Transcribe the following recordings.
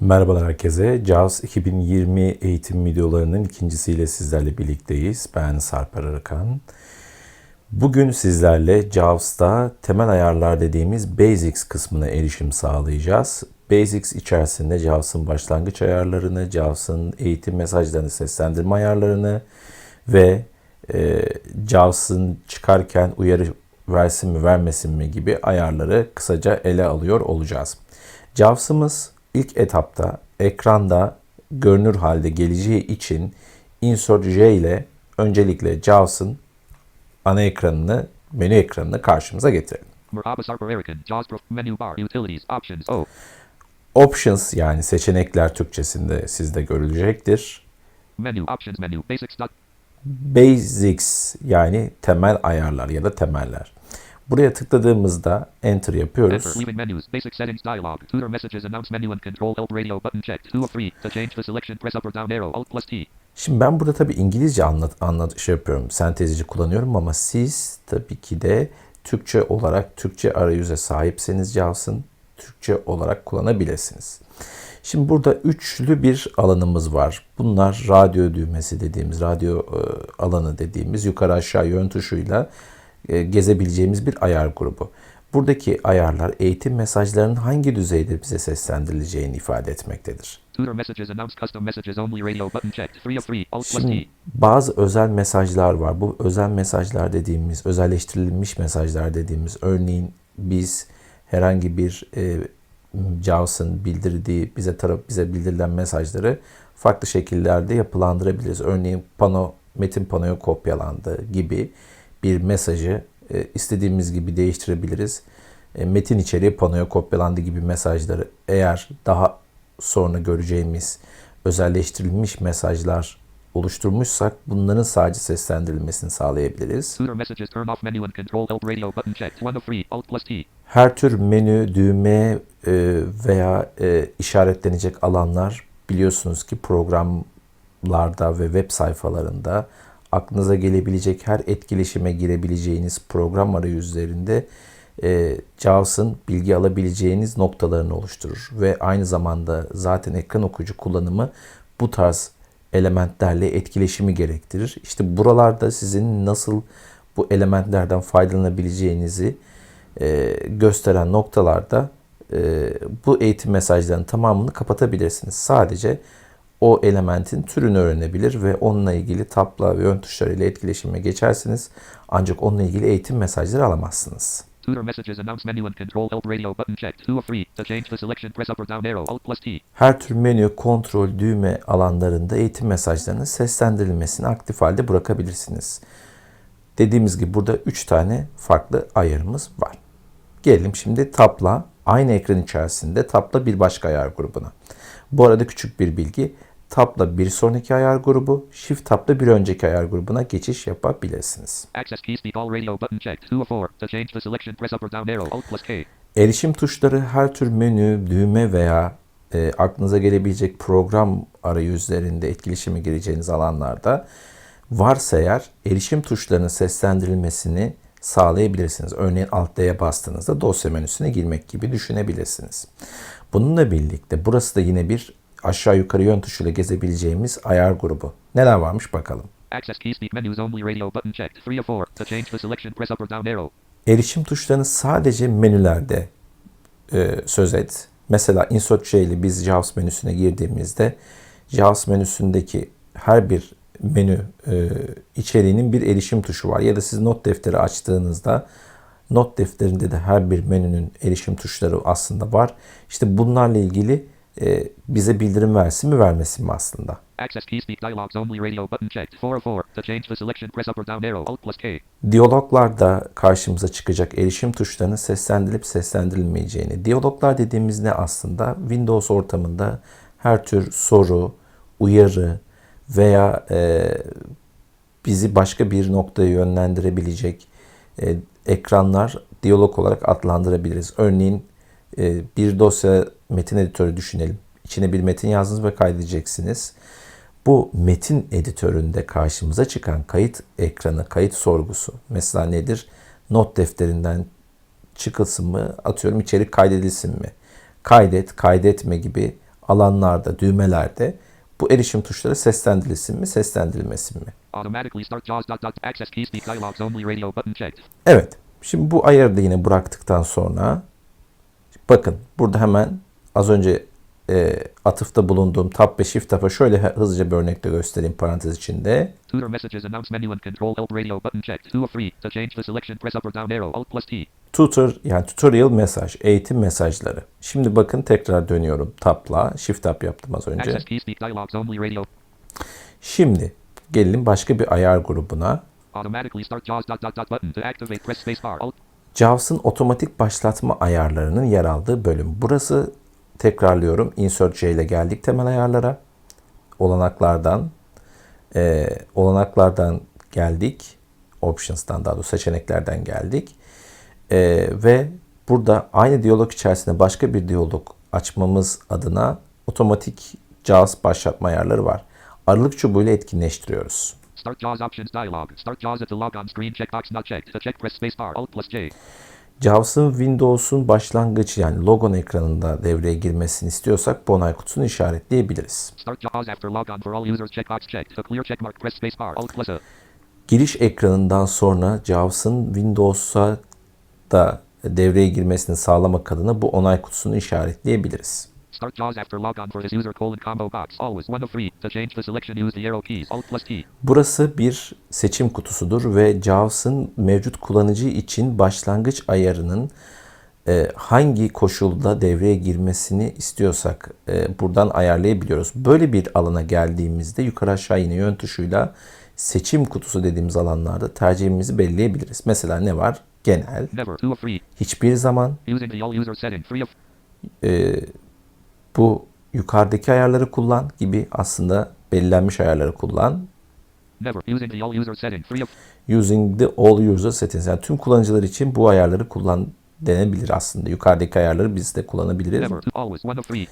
Merhabalar herkese. JAWS 2020 eğitim videolarının ikincisiyle sizlerle birlikteyiz. Ben Sarper Arıkan. Bugün sizlerle JAWS'ta temel ayarlar dediğimiz Basics kısmına erişim sağlayacağız. Basics içerisinde JAWS'ın başlangıç ayarlarını, JAWS'ın eğitim mesajlarını seslendirme ayarlarını ve e, JAWS'ın çıkarken uyarı versin mi vermesin mi gibi ayarları kısaca ele alıyor olacağız. JAWS'ımız ilk etapta ekranda görünür halde geleceği için Insert J ile öncelikle JAWS'ın ana ekranını, menü ekranını karşımıza getirelim. Utilities, Options, yani seçenekler Türkçesinde sizde görülecektir. Menu, Options Menu, Basics. Basics yani temel ayarlar ya da temeller. Buraya tıkladığımızda Enter yapıyoruz. Enter, Leaving menus, Basic Settings Dialog, Tutor Messages Announce Menu and Control Alt Radio Button checked, 2 of 3. To change the selection, press up or down arrow, Alt plus T. Şimdi ben burada tabii İngilizce anlat, anlat şey yapıyorum, sentezici kullanıyorum ama siz tabii ki de Türkçe olarak Türkçe arayüze sahipseniz JAWS'ın Türkçe olarak kullanabilirsiniz. Şimdi burada üçlü bir alanımız var. Bunlar radyo düğmesi dediğimiz, radyo e, alanı dediğimiz yukarı aşağı yön tuşuyla gezebileceğimiz bir ayar grubu. Buradaki ayarlar eğitim mesajlarının hangi düzeyde bize seslendirileceğini ifade etmektedir. Tutor Messages Announce Custom Messages Only Radio Button checked, 3 of 3. Alt plus T. Şimdi bazı özel mesajlar var. Bu özel mesajlar dediğimiz, özelleştirilmiş mesajlar dediğimiz örneğin biz herhangi bir e, JAWS'ın bildirdiği, bize taraf bize bildirilen mesajları farklı şekillerde yapılandırabiliriz. Örneğin pano, metin panoya kopyalandı gibi bir mesajı e, istediğimiz gibi değiştirebiliriz. E, metin içeriği panoya kopyalandı gibi mesajları eğer daha sonra göreceğimiz özelleştirilmiş mesajlar oluşturmuşsak bunların sadece seslendirilmesini sağlayabiliriz. Tutor Messages Turn Off Menu and Control Alt Radio Button checked, 1 of 3. Alt plus T. Her tür menü, düğme e, veya işaretlenecek alanlar biliyorsunuz ki programlarda ve web sayfalarında aklınıza gelebilecek her etkileşime girebileceğiniz program arayüzlerinde e, JAWS'ın bilgi alabileceğiniz noktalarını oluşturur. Ve aynı zamanda zaten ekran okuyucu kullanımı bu tarz elementlerle etkileşimi gerektirir. İşte buralarda sizin nasıl bu elementlerden faydalanabileceğinizi e, gösteren noktalarda e, bu eğitim mesajlarının tamamını kapatabilirsiniz. Sadece o elementin türünü öğrenebilir ve onunla ilgili tabla ve ön tuşlarıyla etkileşime geçersiniz. Ancak onunla ilgili eğitim mesajları alamazsınız. Tutor Messages Announce Menu and Control Alt Radio Button checked, 2 of 3. To change the selection, press up or down arrow, Alt plus T. Her tür menü, kontrol, düğme alanlarında eğitim mesajlarının seslendirilmesini aktif halde bırakabilirsiniz. Dediğimiz gibi burada 3 tane farklı ayarımız var. Gelelim şimdi tabla aynı ekran içerisinde tabla bir başka ayar grubuna. Bu arada küçük bir bilgi. Tabla bir sonraki ayar grubu, Shift tabla bir önceki ayar grubuna geçiş yapabilirsiniz. Access key speak all radio button checked, 2 of 4. To change the selection, press up or down arrow, Alt plus K. Erişim tuşları her tür menü, düğme veya e, aklınıza gelebilecek program arayüzlerinde etkileşime gireceğiniz alanlarda varsa eğer erişim tuşlarının seslendirilmesini sağlayabilirsiniz. Örneğin Alt D'ye bastığınızda dosya menüsüne girmek gibi düşünebilirsiniz. Bununla birlikte burası da yine bir aşağı yukarı yön tuşuyla gezebileceğimiz ayar grubu. Neler varmış bakalım. Access key speak menus only radio button checked, 3 of 4. To change the selection, press up or down arrow. Erişim tuşlarını sadece menülerde e, söz et. Mesela Insert J ile biz JAWS menüsüne girdiğimizde JAWS menüsündeki her bir menü e, içeriğinin bir erişim tuşu var. Ya da siz not defteri açtığınızda not defterinde de her bir menünün erişim tuşları aslında var. İşte bunlarla ilgili e, bize bildirim versin mi vermesin mi aslında. Access key speak dialogues only radio button checked, 4 of 4. To change the selection, press up or down arrow, Alt plus K. Diyaloglarda karşımıza çıkacak erişim tuşlarının seslendirilip seslendirilmeyeceğini. Diyaloglar dediğimiz ne aslında? Windows ortamında her tür soru, uyarı veya e, bizi başka bir noktaya yönlendirebilecek e, ekranlar diyalog olarak adlandırabiliriz. Örneğin bir dosya metin editörü düşünelim. İçine bir metin yazdınız ve kaydedeceksiniz. Bu metin editöründe karşımıza çıkan kayıt ekranı, kayıt sorgusu mesela nedir? Not defterinden çıkılsın mı? Atıyorum içerik kaydedilsin mi? Kaydet, kaydetme gibi alanlarda, düğmelerde bu erişim tuşları seslendirilsin mi, seslendirilmesin mi? Evet. Şimdi bu ayarı da yine bıraktıktan sonra bakın burada hemen az önce e, atıfta bulunduğum Tab ve Shift Tab'a şöyle hızlıca bir örnekle göstereyim parantez içinde. Tutor messages announce menu and control alt radio button checked. Two of three. To change the selection press up or down arrow alt plus T. Tutor yani tutorial mesaj, eğitim mesajları. Şimdi bakın tekrar dönüyorum Tab'la. Shift Tab yaptım az önce. Access key speak dialogues only radio. Şimdi gelelim başka bir ayar grubuna. Automatically start JAWS dot dot dot button to activate press spacebar alt. JAWS'ın otomatik başlatma ayarlarının yer aldığı bölüm. Burası tekrarlıyorum. Insert J ile geldik temel ayarlara. Olanaklardan e, olanaklardan geldik. Options'tan daha doğrusu seçeneklerden geldik. E, ve burada aynı diyalog içerisinde başka bir diyalog açmamız adına otomatik JAWS başlatma ayarları var. Aralık çubuğuyla etkinleştiriyoruz. Start JAWS options dialog. Start JAWS at the log on screen checkbox not checked. To check press spacebar alt plus J. JAWS'ın Windows'un başlangıç yani logon ekranında devreye girmesini istiyorsak bu onay kutusunu işaretleyebiliriz. Start JAWS after log on for all users checkbox checked. To clear checkmark press spacebar alt plus A. Giriş ekranından sonra JAWS'ın Windows'a da devreye girmesini sağlamak adına bu onay kutusunu işaretleyebiliriz. Start JAWS after log on for this user colon combo box. Always one of three. To change the selection use the arrow keys alt plus T. Burası bir seçim kutusudur ve JAWS'ın mevcut kullanıcı için başlangıç ayarının e, hangi koşulda devreye girmesini istiyorsak e, buradan ayarlayabiliyoruz. Böyle bir alana geldiğimizde yukarı aşağı yine yön tuşuyla seçim kutusu dediğimiz alanlarda tercihimizi belirleyebiliriz. Mesela ne var? Genel, Never. Hiçbir zaman, e, bu yukarıdaki ayarları kullan gibi aslında belirlenmiş ayarları kullan. never. Using the all user setting. Three of Using the all user settings. Yani tüm kullanıcılar için bu ayarları kullan denebilir aslında. Yukarıdaki ayarları biz de kullanabiliriz. never. Always one of three.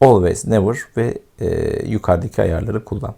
Always, never ve e, yukarıdaki ayarları kullan.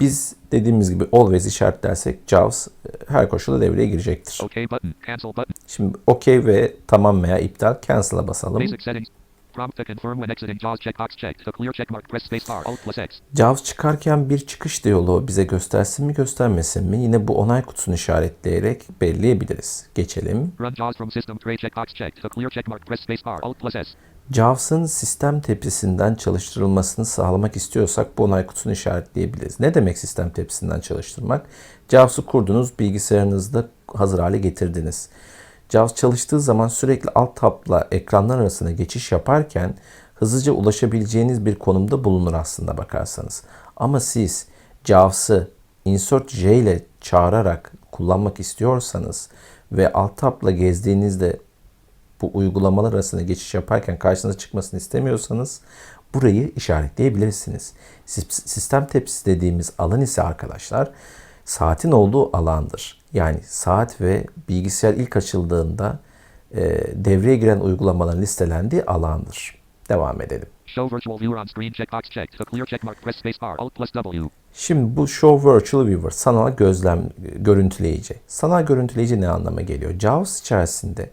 Biz dediğimiz gibi always işaretlersek JAWS e, her koşulda devreye girecektir. OK button. Cancel button. Şimdi OK ve tamam veya iptal cancel'a basalım. Basic settings. Prompt to confirm when exiting JAWS checkbox checked. To clear checkmark press spacebar alt plus X. JAWS çıkarken bir çıkış diyaloğu bize göstersin mi göstermesin mi yine bu onay kutusunu işaretleyerek belirleyebiliriz. Geçelim. Run JAWS from system tray checkbox checked. To clear checkmark press spacebar alt plus S. JAWS'ın sistem tepsisinden çalıştırılmasını sağlamak istiyorsak bu onay kutusunu işaretleyebiliriz. Ne demek sistem tepsisinden çalıştırmak? JAWS'ı kurdunuz, bilgisayarınızda hazır hale getirdiniz. JAWS çalıştığı zaman sürekli alt tabla ekranlar arasında geçiş yaparken hızlıca ulaşabileceğiniz bir konumda bulunur aslında bakarsanız. Ama siz JAWS'ı Insert J ile çağırarak kullanmak istiyorsanız ve alt tabla gezdiğinizde bu uygulamalar arasında geçiş yaparken karşınıza çıkmasını istemiyorsanız burayı işaretleyebilirsiniz. Sis- Sistem tepsisi dediğimiz alan ise arkadaşlar saatin olduğu alandır. Yani saat ve bilgisayar ilk açıldığında e, devreye giren uygulamaların listelendiği alandır. Devam edelim. Show virtual viewer on screen checkbox checked. To clear checkmark press spacebar alt plus W. Şimdi bu Show Virtual Viewer, sanal gözlem görüntüleyici. Sanal görüntüleyici ne anlama geliyor? JAWS içerisinde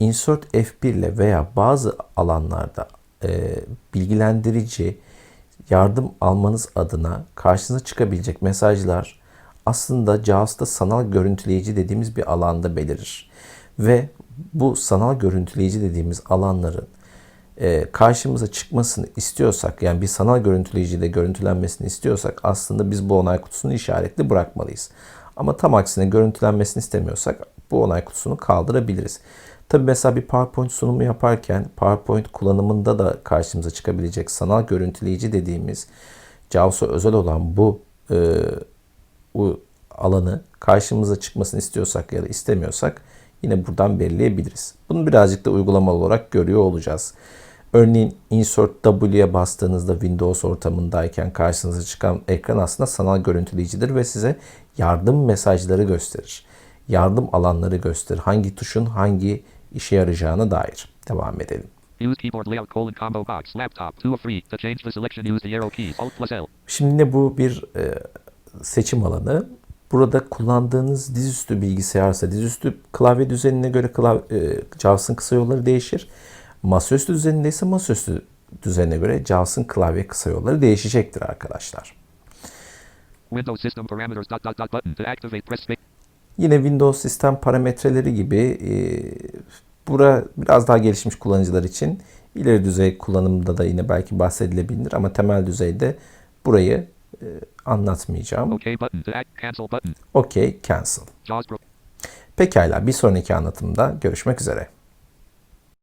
Insert F1 ile veya bazı alanlarda e, bilgilendirici yardım almanız adına karşınıza çıkabilecek mesajlar aslında JAWS'ta sanal görüntüleyici dediğimiz bir alanda belirir. Ve bu sanal görüntüleyici dediğimiz alanların e, karşımıza çıkmasını istiyorsak yani bir sanal görüntüleyicide görüntülenmesini istiyorsak aslında biz bu onay kutusunu işaretli bırakmalıyız. Ama tam aksine görüntülenmesini istemiyorsak bu onay kutusunu kaldırabiliriz. Tabi mesela bir PowerPoint sunumu yaparken PowerPoint kullanımında da karşımıza çıkabilecek sanal görüntüleyici dediğimiz JAWS'a özel olan bu e, bu alanı karşımıza çıkmasını istiyorsak ya da istemiyorsak yine buradan belirleyebiliriz. Bunu birazcık da uygulamalı olarak görüyor olacağız. Örneğin Insert W'ye bastığınızda Windows ortamındayken karşınıza çıkan ekran aslında sanal görüntüleyicidir ve size yardım mesajları gösterir. Yardım alanları gösterir. Hangi tuşun hangi işe yarayacağına dair. Devam edelim. Şimdi bu bir e, seçim alanı. Burada kullandığınız dizüstü bilgisayarsa dizüstü klavye düzenine göre klav- e, JAWS'ın kısa yolları değişir. Masaüstü düzeninde ise masaüstü düzenine göre JAWS'ın klavye kısa yolları değişecektir arkadaşlar. Windows system parameters dot dot dot button to activate press space. Yine Windows sistem parametreleri gibi e, bura biraz daha gelişmiş kullanıcılar için ileri düzey kullanımda da yine belki bahsedilebilir ama temel düzeyde burayı e, anlatmayacağım. OK button cancel button. OK, cancel. Pekala bir sonraki anlatımda görüşmek üzere.